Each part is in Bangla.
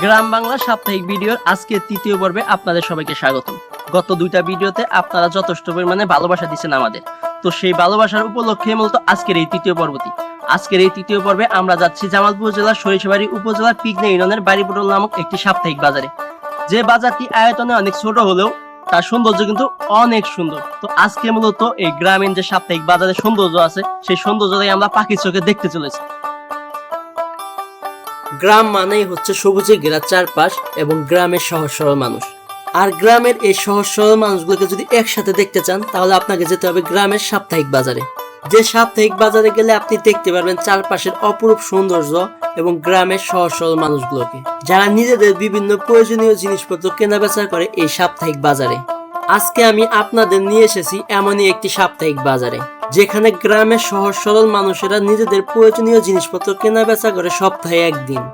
গ্রাম বাংলা সাপ্তাহিক ভিডিওর আজকের তৃতীয় পর্বে আপনাদের সবাইকে স্বাগত গত দুইটা ভিডিওতে আপনারা যথেষ্ট পরিমাণে ভালোবাসা দিচ্ছেন আমাদের। তো সেই ভালোবাসার উপলক্ষে মূলত আজকের এই তৃতীয় পর্বটি। আজকের এই তৃতীয় পর্বে আমরা যাচ্ছি জামালপুর জেলার সরিষাবাড়ি উপজেলার পিগনে ইউনিয়নের বাড়িপুটল নামক একটি সাপ্তাহিক বাজারে। যে বাজারটি আয়তনে অনেক ছোট হলেও তার সৌন্দর্য কিন্তু অনেক সুন্দর। তো আজকে মূলত এই গ্রামীণ যে সাপ্তাহিক বাজারের সৌন্দর্য আছে, সেই সৌন্দর্যটাই আমরা পাখির চোখে দেখতে চলেছি। গ্রাম মানেই হচ্ছে সবুজে ঘেরা চারপাশ এবং গ্রামের সহজ সরল মানুষ। আর গ্রামের এই সহজ সরল মানুষগুলোকে যদি একসাথে দেখতে চান, তাহলে আপনাকে যেতে হবে গ্রামের সাপ্তাহিক বাজারে। যে সাপ্তাহিক বাজারে গেলে আপনি দেখতে পারবেন চারপাশের অপরূপ সৌন্দর্য এবং গ্রামের সহজ সরল মানুষগুলোকে, যারা নিজেদের বিভিন্ন প্রয়োজনীয় জিনিসপত্র কেনাবেচা করে এই সাপ্তাহিক বাজারে। আজকে আমি আপনাদের নিয়ে এসেছি এমনই একটি সাপ্তাহিক বাজারে। যেখানে গ্রামের সহজ সরল মানুষেরা নিজেদের প্রয়োজনীয় জিনিসপত্র কেনা বেচা করে সপ্তাহে একদিন।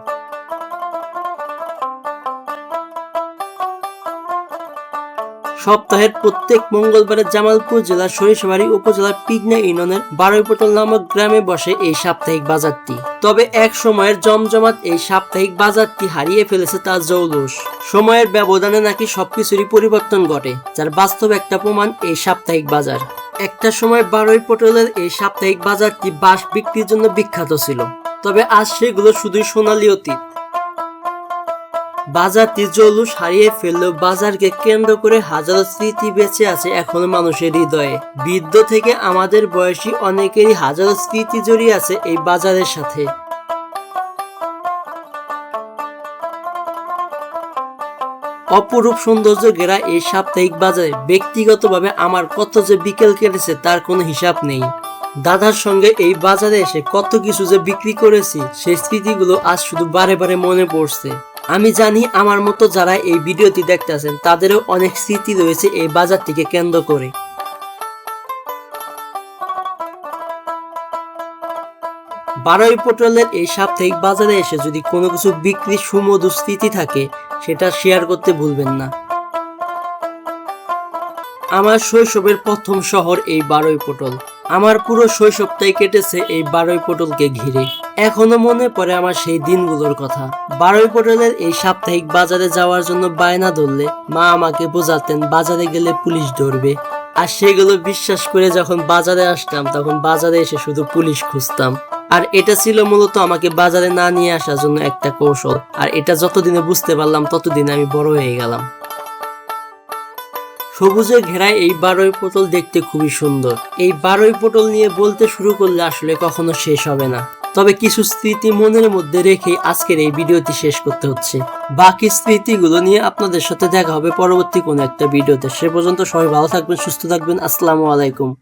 সপ্তাহের প্রত্যেক মঙ্গলবারে জামালপুর জেলার সরিষাবাড়ি উপজেলার পিগনা ইউনিয়নের বারোইপটল নামক গ্রামে বসে এই সাপ্তাহিক বাজারটি। তবে এক সময়ের জমজমাট এই সাপ্তাহিক বাজারটি হারিয়ে ফেলেছে তার জৌলুস। সময়ের ব্যবধানে নাকি সবকিছুরই পরিবর্তন ঘটে, যার বাস্তব একটা প্রমাণ এই সাপ্তাহিক বাজার। একটা সময় বারোই পটলের এই সাপ্তাহিক বাজারটি বাঁশ বিক্রির জন্য বিখ্যাত ছিল, তবে আজ সেগুলো শুধুই সোনালি অতীত। বাজারটি জলুস হারিয়ে ফেললেও বাজারকে কেন্দ্র করে হাজারো স্মৃতি বেঁচে আছে এখনও মানুষের হৃদয়ে। বৃদ্ধ থেকে আমাদের বয়সী অনেকেরই হাজারো স্মৃতি জড়িয়ে আছে এই বাজারের সাথে। অপরূপ সৌন্দর্য ঘেরা এই সাপ্তাহিক বাজারে ব্যক্তিগতভাবে আমার কত যে বিকেল কেটেছে তার কোনো হিসাব নেই। দাদার সঙ্গে এই বাজারে এসে কত কিছু যে বিক্রি করেছি, সেই স্মৃতিগুলো আজ শুধু বারে বারে মনে পড়ছে। আমি জানি আমার মতো যারা এই ভিডিওটি দেখতেছেন, তাদেরও অনেক স্মৃতি রয়েছে এই বাজারটিকে কেন্দ্র করে। বারোই পটলের এই সাপ্তাহিক বাজারে এসে যদি কোনো কিছু বিক্রি সুমধুর স্মৃতি থাকে, সেটা শেয়ার করতে ভুলবেন না। আমার শৈশবের প্রথম শহর এই বারোই পটল। আমার পুরো শৈশবটাই কেটেছে এই বারোই পটলকে ঘিরে। এখনও মনে পড়ে আমার সেই দিনগুলোর কথা। বারোই পটলের এই সাপ্তাহিক বাজারে যাওয়ার জন্য বায়না ধরলে মা আমাকে বোঝাতেন, বাজারে গেলে পুলিশ ধরবে। আর সেগুলো বিশ্বাস করে যখন বাজারে আসতাম, তখন বাজারে এসে শুধু পুলিশ খুঁজতাম। আর এটা ছিল মূলত আমাকে বাজারে না নিয়ে আসার জন্য একটা কৌশল। আর এটা যতদিনে বুঝতে পারলাম, ততদিনে আমি বড় হয়ে গেলাম। সবুজে ঘেরায় এই বারোই পটল দেখতে খুবই সুন্দর। এই বারোই পটল নিয়ে বলতে শুরু করলে আসলে কখনো শেষ হবে না। তবে কিছু স্মৃতি মনের মধ্যে রেখে আজকের এই ভিডিওটি শেষ করতে হচ্ছে। বাকি স্মৃতিগুলো নিয়ে আপনাদের সাথে দেখা হবে পরবর্তী কোনো একটা ভিডিওতে। সে পর্যন্ত সবাই ভালো থাকবেন, সুস্থ থাকবেন। আসসালামু আলাইকুম।